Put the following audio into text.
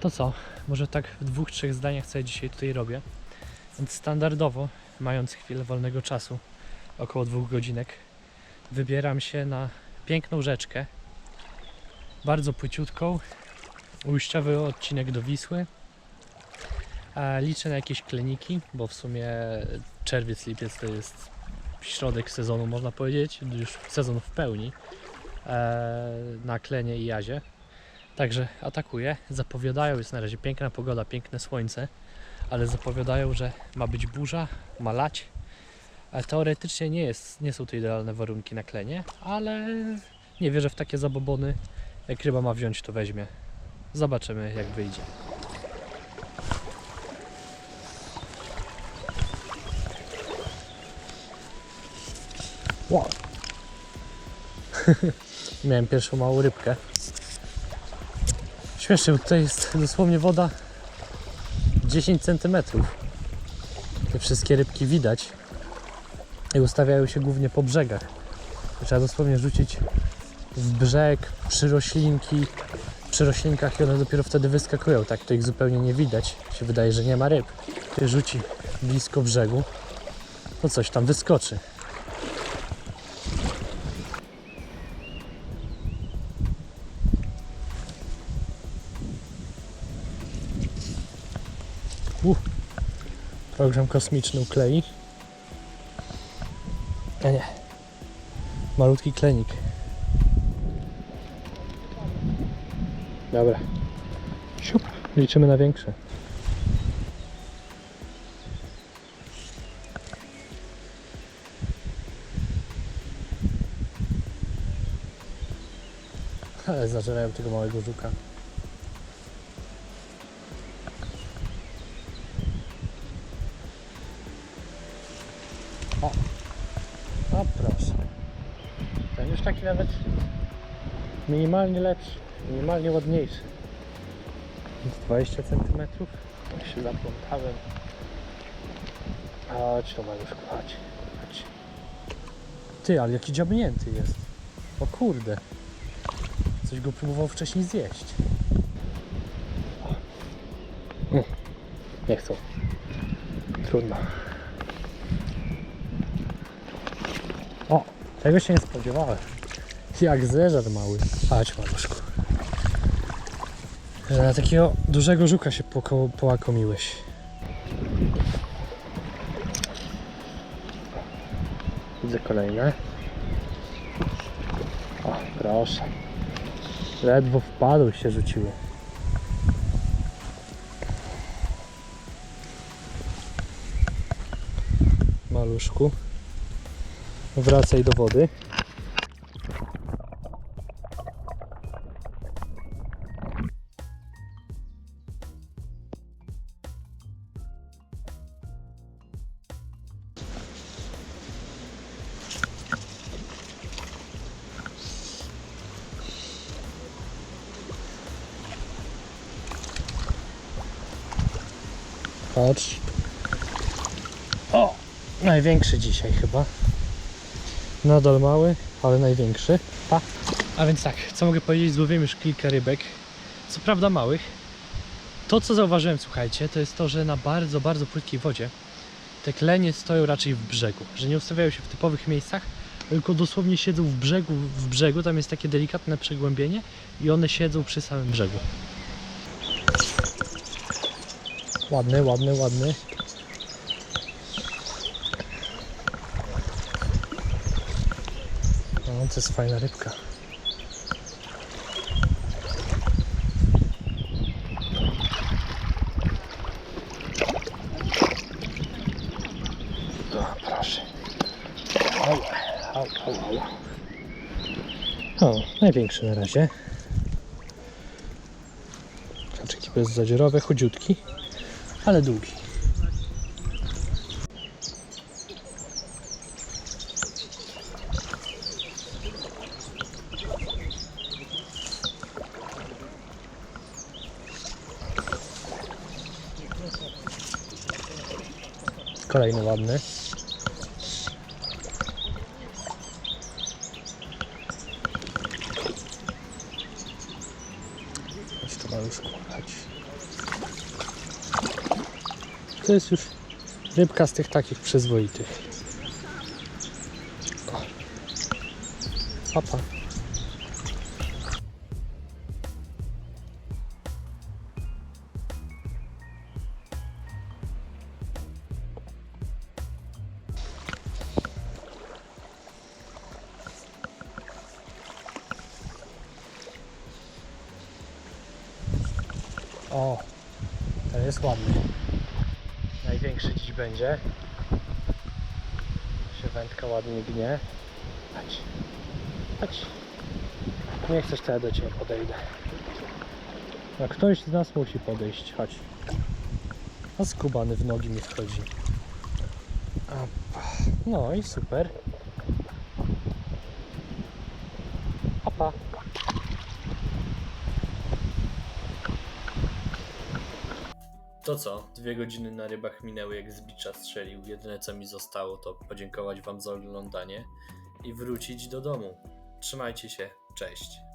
To co? Może tak w dwóch, trzech zdaniach co ja dzisiaj tutaj robię. Więc standardowo, mając chwilę wolnego czasu, około dwóch godzinek, wybieram się na piękną rzeczkę. Bardzo płyciutką, ujściowy odcinek do Wisły. Liczę na jakieś kleniki, bo w sumie czerwiec, lipiec to jest środek sezonu, można powiedzieć, już sezon w pełni e, na klenie i jazie. Także atakuję. Zapowiadają, jest na razie piękna pogoda, piękne słońce, ale zapowiadają, że ma być burza, ma lać. A teoretycznie nie, jest, nie są to idealne warunki na klenie, ale nie wierzę w takie zabobony. Jak ryba ma wziąć, to weźmie. Zobaczymy, jak wyjdzie. Wow. Miałem pierwszą małą rybkę. Śmiesznie, bo tutaj jest dosłownie woda 10 cm. Te wszystkie rybki widać i ustawiają się głównie po brzegach. Trzeba dosłownie rzucić w brzeg, przy roślinki, przy roślinkach i one dopiero wtedy wyskakują. Tak to ich zupełnie nie widać. Się wydaje, że nie ma ryb. Kiedy rzuci blisko brzegu, to coś tam wyskoczy. Uh, program kosmiczny uklei. A nie. Malutki klenik. Dobra. Siup. Liczymy na większe. Ale zażerają tego małego żuka. Proszę. Ten już taki nawet minimalnie lepszy, minimalnie ładniejszy. Jest 20 cm. Ja się zaplątałem. Chodź to maluszku, chodź. chodź. Ty, ale jaki dziabnięty jest. O kurde. Coś go próbował wcześniej zjeść. Nie chcą. Trudno. O, tego się nie spodziewałem. Jak zeżar mały. Chodź maluszku. Że na takiego dużego żuka się połakomiłeś. Widzę kolejne. O, proszę. Ledwo wpadł się rzuciło. Maluszku. Wracaj do wody. Patrz. O! Największy dzisiaj chyba. Nadal mały, ale największy. Pa. A więc tak, co mogę powiedzieć? Złowiłem już kilka rybek. Co prawda małych. To co zauważyłem, słuchajcie, to jest to, że na bardzo, bardzo płytkiej wodzie te klenie stoją raczej w brzegu. Że nie ustawiają się w typowych miejscach, tylko dosłownie siedzą w brzegu, w brzegu. Tam jest takie delikatne przegłębienie i one siedzą przy samym brzegu. Ładny, ładny, ładny. To jest fajna rybka. O, proszę. Au, au, au, au. O, największy na razie. Kaczyki bezzadziorowe, chudziutki, ale długi. Kolejny ładny. To ma już składać. To jest już rybka z tych takich przyzwoitych. Papa. Pa. O, ten jest ładny. Największy dziś będzie. Się wędka ładnie gnie. Chodź. Chodź. Nie chcesz, to ja do Ciebie podejdę. No ktoś z nas musi podejść. Chodź. A skubany w nogi mi wchodzi. No i super. Opa. To co? Dwie godziny na rybach minęły jak z bicza strzelił. Jedyne co mi zostało to podziękować Wam za oglądanie i wrócić do domu. Trzymajcie się, cześć.